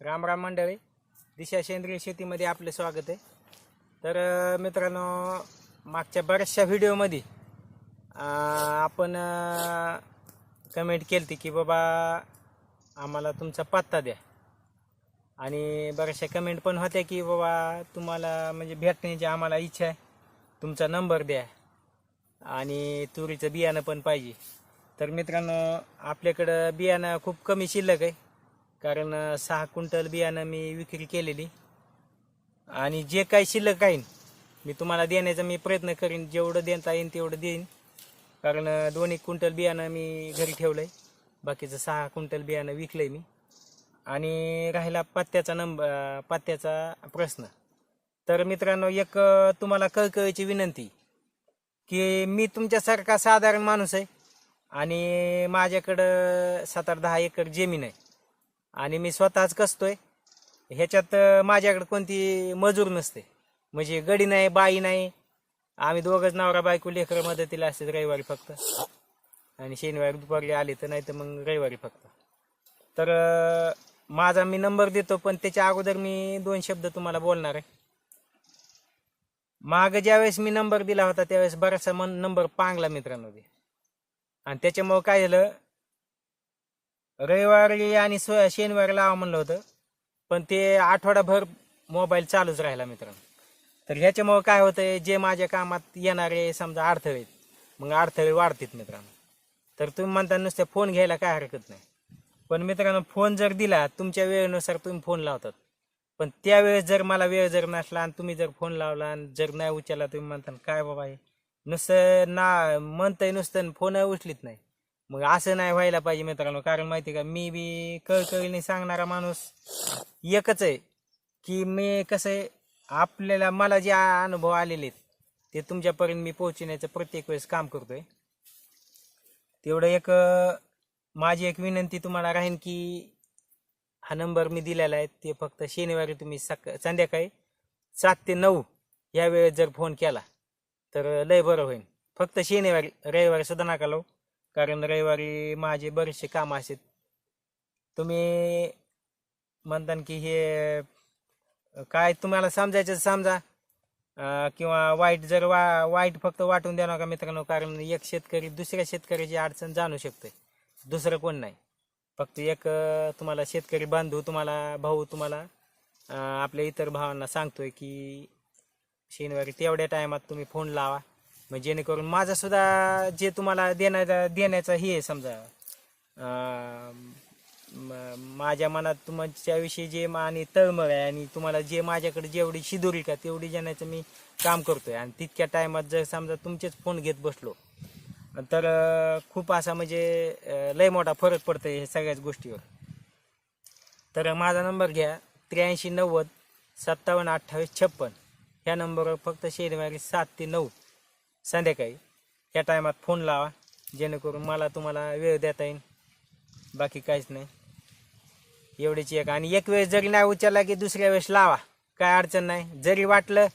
राम राम मंडळी. दिशा सेंद्रिय शेतीमध्ये आपले स्वागत आहे. तर मित्रांनो मागच्या बऱ्याचशा व्हिडिओमध्ये आपण कमेंट केली होती की बाबा आम्हाला तुमचा पत्ता द्या. आणि बऱ्याचशा कमेंट पण होत्या की बाबा तुम्हाला म्हणजे भेटण्याची आम्हाला इच्छा आहे. तुमचा नंबर द्या. आणि तुरीचं बियाणं पण पाहिजे. तर मित्रांनो आपल्याकडं बियाणं खूप कमी शिल्लक आहे. कारण अं, सहा क्विंटल बियाणं मी विक्री केलेली. आणि जे काही शिल्लक आहे मी तुम्हाला देण्याचा मी प्रयत्न करीन. जेवढं देता येईल तेवढं देईन. कारण अं, दोन एक क्विंटल बियाणं मी घरी ठेवलं आहे बाकीचं सहा क्विंटल बियाणं विकलं आहे मी. आणि राहिला पत्त्याचा नंबर पत्त्याचा प्रश्न. तर मित्रांनो एक अं, तुम्हाला कळकळीची विनंती की मी तुमच्यासारखा साधारण माणूस आहे आणि माझ्याकडं सात आठ दहा एकर जमीन आहे. आणि मी स्वतःच कसतोय ह्याच्यात माझ्याकडे कोणती मजूर नसते. म्हणजे गडी नाही बाई नाही. आम्ही दोघंच नवरा बायको लेकर मदतीला असते रविवारी फक्त. आणि शनिवारी दुपारी आले तर नाही तर मग रविवारी फक्त. तर माझा मी नंबर देतो पण त्याच्या अगोदर मी दोन शब्द तुम्हाला बोलणार आहे. माग ज्यावेळेस मी नंबर दिला होता त्यावेळेस बराचसा मन नंबर पांगला मित्रांमध्ये. आणि त्याच्यामुळं काय झालं रविवारी आणि स्व शनिवारी लावा म्हणलं होतं. पण ते आठवडाभर मोबाईल चालूच राहिला मित्रांनो. तर ह्याच्यामुळं काय होतंय जे माझ्या कामात येणारे समजा अडथळे आहेत, मग अडथळे वाढतात मित्रांनो. तर तुम्ही म्हणता नुसते फोन घ्यायला काय हरकत नाही. पण मित्रांनो फोन जर दिला तुमच्या वेळेनुसार तुम्ही फोन लावतात. पण त्यावेळेस जर मला वेळ जर नसला आणि तुम्ही जर फोन लावला आणि जर नाही उचलला तुम्ही म्हणता काय बाबा हे? नुसतं ना म्हणतंय नुसतं आणि फोन उचलीत नाही. मग असं नाही व्हायला पाहिजे मित्रांनो. कारण माहिती का मी बी कळकळीने सांगणारा माणूस एकच आहे की मी कसं आहे आपल्याला मला जे अनुभव आलेले आहेत ते तुमच्यापर्यंत मी पोहोचण्याचं प्रत्येक वेळेस काम करतोय. तेवढं एक माझी एक विनंती तुम्हाला राहीन की हा नंबर मी दिलेला आहे ते फक्त शनिवारी तुम्ही सका संध्याकाळी सात ते नऊ या वेळेत जर फोन केला तर लय बरं होईल फक्त शनिवारी रविवारी सुद्धा नका लावू. कारण रविवारी माझे बरेचसे काम असतात तुम्ही म्हणता की हे काय तुम्हाला समजायचं समजा. अं, किंवा वाईट जर वा वाईट फक्त वाटून द्या नका मित्रांनो कारण एक शेतकरी दुसऱ्या शेतकऱ्याची अडचण जाणू शकते दुसरं कोण नाही. फक्त एक अं, तुम्हाला शेतकरी बांधू तुम्हाला भाऊ तुम्हाला अं, आपल्या इतर भावांना सांगतोय की शनिवारी तेवढ्या टायमात तुम्ही फोन लावा. मग जेणेकरून माझा सुद्धा जे तुम्हाला देण्याचा देण्याचा हे आहे समजा. अं, माझ्या मनात तुमच्याविषयी जे मा- आणि तळमळ आहे आणि तुम्हाला जे माझ्याकडे जेवढी शिदोरी का तेवढी जाण्याचं मी काम करतोय. आणि तितक्या टायमात जर समजा तुमचेच फोन घेत बसलो तर अं, खूप असा म्हणजे अं, लय मोठा फरक पडतोय हे सगळ्याच गोष्टीवर. तर माझा नंबर घ्या त्र्याऐंशी नव्वद सत्तावन्न अठ्ठावीस छप्पन. ह्या नंबरवर फक्त शनिवारी सात ते नऊ. संध्याकाळी. या टायमात फोन लावा. जेणेकरून मला तुम्हाला वेळ देता येईल. बाकी काहीच नाही. एवढीच एक. आणि एक वेळेस जरी नाही उचलला की दुसऱ्या वेळेस लावा. काय अडचण नाही. जरी वाटलं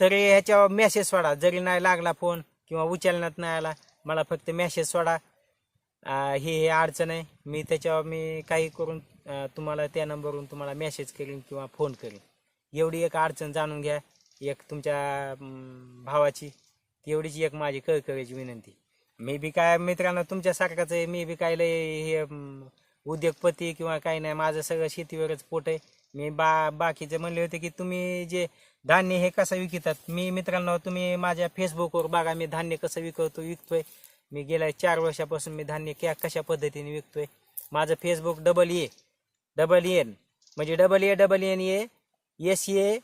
तरी ह्याच्यावर मेसेज सोडा. जरी नाही लागला फोन किंवा उचलण्यात नाही आला मला फक्त मेसेज सोडा. ही हे अडचण आहे. मी त्याच्यावर मी काही करून तुम्हाला त्या नंबरवरून तुम्हाला मेसेज करीन किंवा फोन करीन. एवढी एक अडचण जाणून घ्या. एक तुमच्या भावाची. एवढीच एक माझी कळकळीची विनंती. मी बी काय मित्रांनो तुमच्यासारखाच आहे मी बी काय लय हे उद्योगपती किंवा काही नाही माझं सगळं शेतीवरच पोट आहे. मी बा बाकीचे म्हणले होते की तुम्ही जे धान्य हे कसं विकतात मी मित्रांनो तुम्ही माझ्या फेसबुकवर बघा मी धान्य कसं विकवतो विकतोय. मी गेल्या चार वर्षापासून मी धान्य क्या कशा पद्धतीने विकतोय. माझं Facebook double A double N म्हणजे double A double N A S A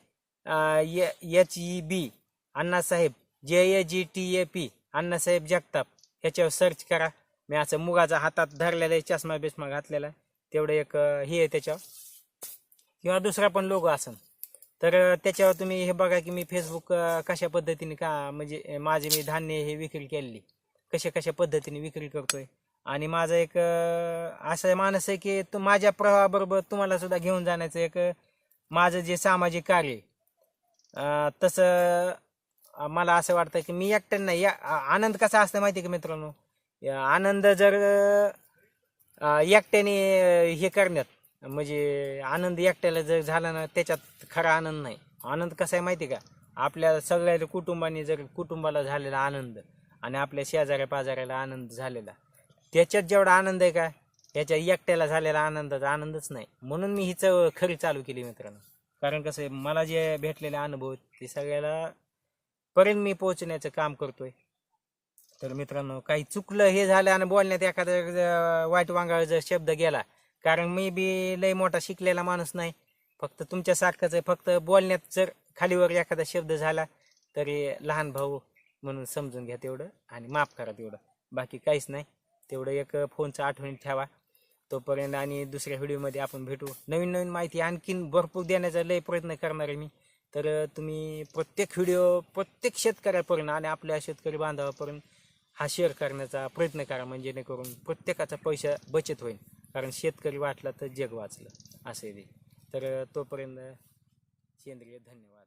H E B Annasaheb. J A G T A P Annasaheb Jagtap. ह्याच्यावर सर्च करा. मी असं मुगाचा हातात धरलेला आहे चष्मा बिस्मा घातलेला आहे. तेवढं एक हे आहे त्याच्यावर. किंवा दुसरा पण लोगो असन. तर त्याच्यावर तुम्ही हे बघा की मी फेसबुक कशा पद्धतीने का म्हणजे माझे मी धान्य हे विक्री केलेली. कशा कशा पद्धतीने विक्री करतोय. आणि माझं एक असं माणूस आहे की तो माझ्या प्रवाहाबरोबर तुम्हाला सुद्धा घेऊन जाण्याचं एक माझं जे सामाजिक कार्य आहे, तसं मला असं वाटतं की मी एकट्यानं नाही. या आनंद कसा असतं माहिती आहे का मित्रांनो? आनंद जर एकट्याने हे करण्यात म्हणजे आनंद एकट्याला जर झाला ना त्याच्यात खरा आनंद नाही. आनंद कसा आहे माहिती का? आपल्या सगळ्या कुटुंबाने जर कुटुंबाला झालेला आनंद आणि आपल्या शेजाऱ्या पाजाऱ्याला आनंद झालेला त्याच्यात जेवढा आनंद आहे का? त्याच्या एकट्याला झालेला आनंदाचा आनंदच नाही. म्हणून मी ही चव खरी चालू केली मित्रांनो. कारण कसं आहे मला जे भेटलेले अनुभव ते सगळ्याला पर्यंत मी पोहोचण्याचं काम करतोय. तर मित्रांनो काही चुकलं हे झालं आणि बोलण्यात एखादा वाईट वांगाळ जर शब्द गेला कारण मी बी लय मोठा शिकलेला माणूस नाही. फक्त तुमच्यासारखंच आहे. फक्त बोलण्यात जर खालीवर एखादा शब्द झाला तरी लहान भाऊ म्हणून समजून घ्या तेवढं आणि माफ करा तेवढं. बाकी काहीच नाही. तेवढं एक फोनचं आठवणी ठेवा. तोपर्यंत आणि दुसऱ्या व्हिडिओमध्ये आपण भेटू. नवीन नवीन माहिती आणखीन भरपूर देण्याचा लय प्रयत्न करणार आहे मी. तर तुम्ही प्रत्येक व्हिडिओ प्रत्येक शेतकऱ्यापर्यंत आणि आपल्या शेतकरी बांधवापर्यंत हा शेअर करण्याचा प्रयत्न करा म्हणजे जेणेकरून प्रत्येकाचा पैसा बचत होईल. कारण शेतकरी वाटला तर जग वाचलं असं ते. तर तोपर्यंत सेंद्रिय धन्यवाद.